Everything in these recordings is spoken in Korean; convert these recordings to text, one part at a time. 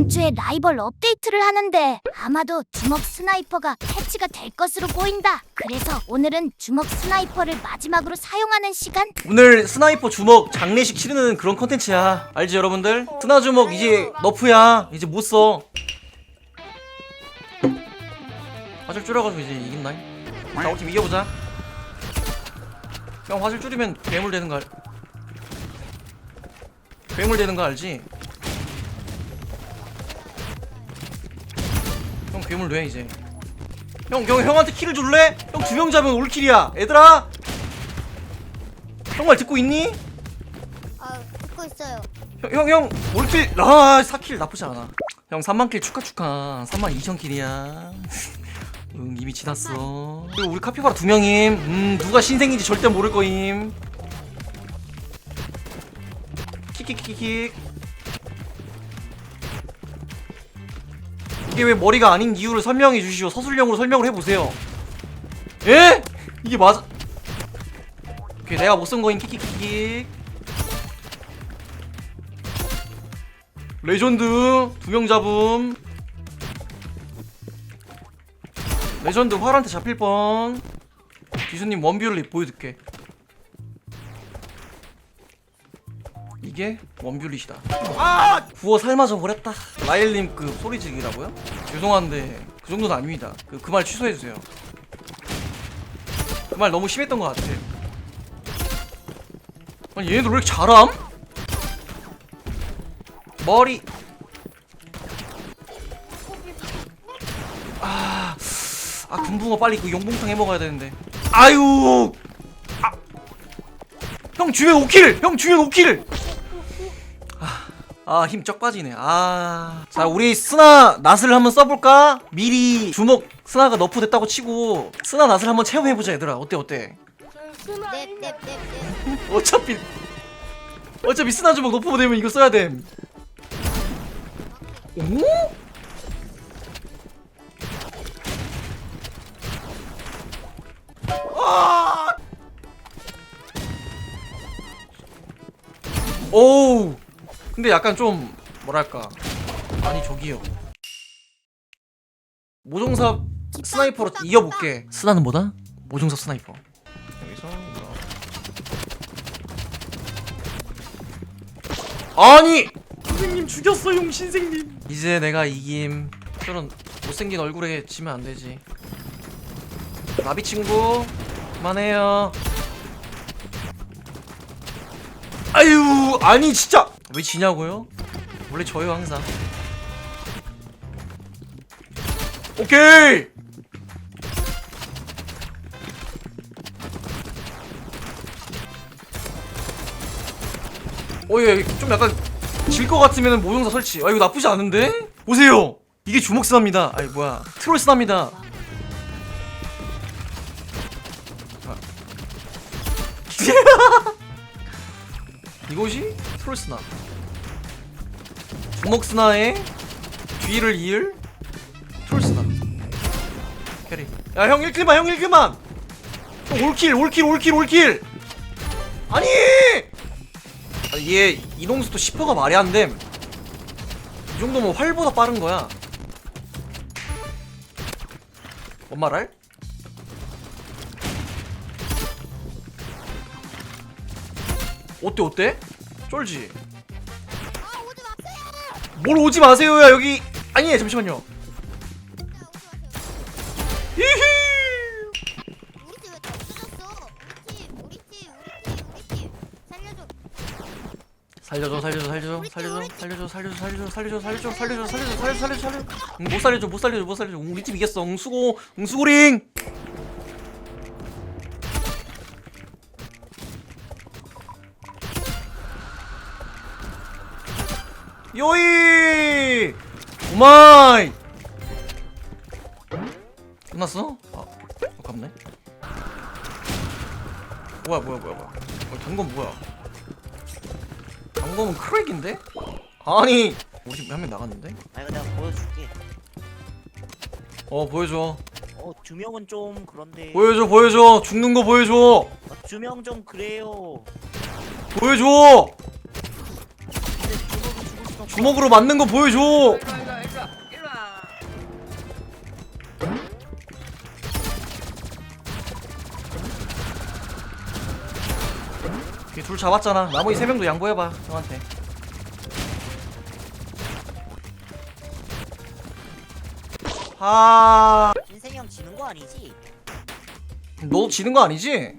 이번 주에 라이벌 업데이트를 하는데 아마도 주먹 스나이퍼가 패치가 될 것으로 보인다. 그래서 오늘은 주먹 스나이퍼를 마지막으로 사용하는 시간? 오늘 스나이퍼 주먹 장례식 치르는 그런 컨텐츠야 알지 여러분들? 스나 주먹 이제 너프야 이제 못 써 화질 줄여가지고 이제 이긴다 자팀 이겨보자 형 화질 줄이면 괴물 되는 거 알... 괴물 되는 거 알지? 괴물 돼 이제 형, 형 형한테 킬을 줄래? 형 두 명 잡으면 올킬이야 얘들아 형말 듣고 있니? 아 듣고 있어요. 형, 형, 형, 올킬, 아, 4킬 나쁘지 않아. 형, 3만킬 축하, 축하. 3만 2천킬이야. 응, 이미 지났어. 그리고 우리 카피바라 두 명임. 음, 누가 신생인지 절대 모를 거임. 킥킥킥킥. 이게 왜 머리가 아닌 이유를 설명해 주시오. 서술형으로 설명을 해보세요. 예? 이게 맞아. 오케이, 내가 못 쓴 거임. 킥킥킥킥. 레전드 두 명 잡음 레전드 활한테 잡힐 뻔 기수님 원뷰를 보여줄게 이게 원뷰릿이다. 아! 구워 삶아져 버렸다. 라일님 그 소리 지르기라고요? 죄송한데 그 정도는 아닙니다. 그그말 취소해주세요. 그 말 너무 심했던 것 같아. 아니 얘네들 왜 이렇게 잘함? 머리. 아, 아 금붕어 빨리 그 용봉탕 해 먹어야 되는데. 아유! 아, 형 주연 5킬! 형 주연 5킬 아 힘 쩍 빠지네. 아자 우리 스나 낫을 한번 써볼까? 미리 주먹 스나가 너프 됐다고 치고 스나 낫을 한번 체험해보자 얘들아. 어때 어때? 넵넵넵넵. 어차피 어차피 스나 주먹 너프 되면 이거 써야 돼 오? 아! 오우 근데 약간 좀 뭐랄까 아니 저기요. 모종삽 스나이퍼로 이어볼게. 스나는 뭐다? 모종삽 스나이퍼. 여기서 이거. 아니! 선생님 죽였어 용 신생님. 이제 내가 이김. 저런 못생긴 얼굴에 지면 안 되지. 나비 친구 그만해요. 아유 아니 진짜 왜 지냐고요? 원래 져요 항상. 오케이! 어예 좀 약간 질 것 같으면 모종사 설치. 아 이거 나쁘지 않은데? 보세요! 이게 주먹 스나입니다. 아이 뭐야. 트롤 스나입니다. 아. 이것이 트롤 스나 주먹 스나의 뒤를 이을 트롤 스나 캐리 야형 1킬만 형 1킬만 형 올킬 올킬 올킬 올킬 아니 얘 이동수도 10%가 말이 안 됨. 이 정도면 활보다 빠른 거야. 뭔 말할? 어때 어때? 쫄지? 아 오지 마세요. 뭘 오지 마세요야 여기 아니 잠시만요. 자, 오지 마세요. 히히. 우리 팀왜다 없어졌어? 우리 팀 우리 팀 우리 팀 우리 팀 살려줘. 살려줘 살려줘 살려줘 살려줘 살려줘 살려줘 살려줘 살려줘 살려줘 살려줘 살려줘 살려줘 살려줘 응, 못 살려줘 못 살려줘 못 살려줘 응, 우리 팀 이겼어 응 수고 응 수고링 요이 오마이 끝났어? 아 아깝네 뭐야 뭐야 뭐야 뭐야 어, 단건 뭐야 방금은 크랙인데? 아니 우리 팀한명 나갔는데? 아 이거 내가 보여줄게. 어 보여줘 어두 명은 좀 그런데. 보여줘 보여줘 죽는 거 보여줘 어, 두명 좀 그래요. 보여줘 주먹으로 맞는 거 보여줘. 둘 잡았잖아. 나머지 세 명도 양보해봐 형한테. 아 신생이 형 지는 거 아니지? 너도 지는 거 아니지?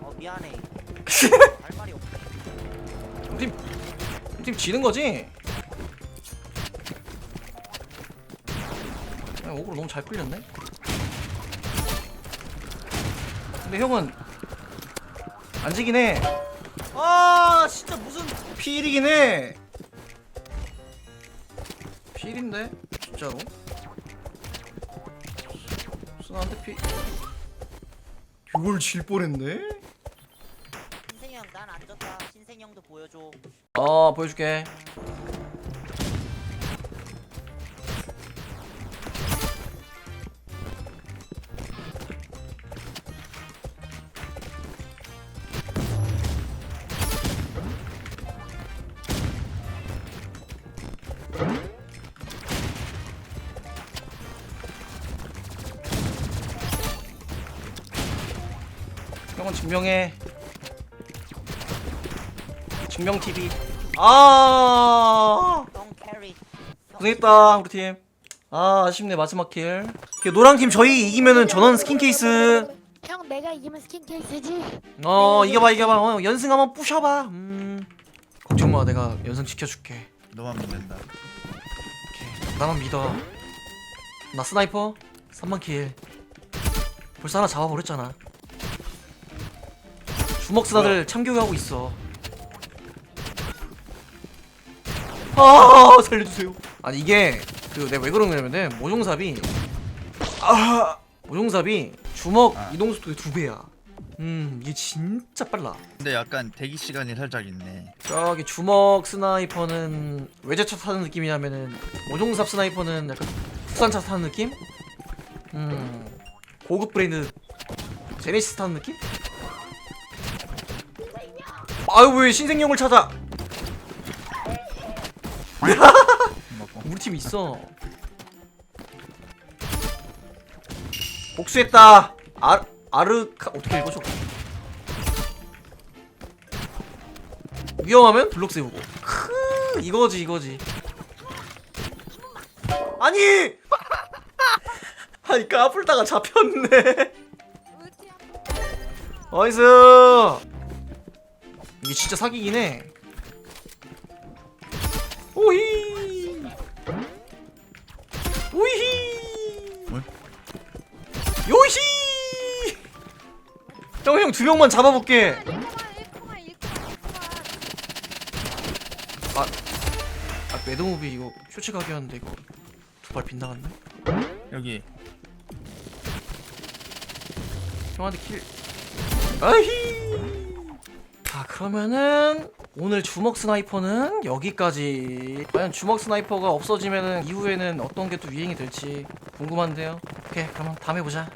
어 미안해. 할 말이 없어 팀, 팀 지는 거지? 야, 오그로 너무 잘 끌렸네? 근데 형은 안 지긴 해. 아, 진짜 무슨 필이긴 해. 필인데? 진짜로? 순한테 필. 이걸 질 뻔했네? 형도 보여줘. 어 보여줄게. 형은 증명해 증명 TV. 아 고생했다 우리 팀. 아 아쉽네 마지막 킬. 노랑 팀 저희 이기면은 전원 스킨 케이스. 형 내가 이기면 스킨 케이스지 어 이겨봐 이겨봐. 어, 연승 한번 부셔봐. 음 걱정 마 내가 연승 지켜줄게. 너만 믿는다. 오케이 나만 믿어. 나 스나이퍼 3만 킬. 벌써 하나 잡아버렸잖아. 주먹 스나들 참교육하고 있어. 아 살려주세요. 아니 이게 그 내가 왜 그런 거냐면은 모종삽이 아 모종삽이 주먹 아. 이동 속도의 두 배야. 음 이게 진짜 빨라. 근데 약간 대기 시간이 살짝 있네. 저기 주먹 스나이퍼는 외제차 타는 느낌이냐면은 모종삽 스나이퍼는 약간 국산차 타는 느낌? 음 고급 브랜드 제네시스 타는 느낌? 아유 왜 신생용을 찾아? 먹고. 우리 팀 있어. 복수했다. 아 아르카 어떻게 읽어줘? 위험하면 블록 세우고. 크 이거지 이거지. 아니. 아니 까불다가 잡혔네. 나이스. 이게 진짜 사기긴 해. 형 형 두 명만 잡아볼게. 아 매드무비 이거 쇼츠 가게였는데 이거 두 발 빗나갔네. 여기 형한테 킬. 아히. 자 그러면은 오늘 주먹 스나이퍼는 여기까지. 과연 주먹 스나이퍼가 없어지면은 이후에는 어떤 게 또 유행이 될지 궁금한데요. 오케이 그러면 다음에 보자.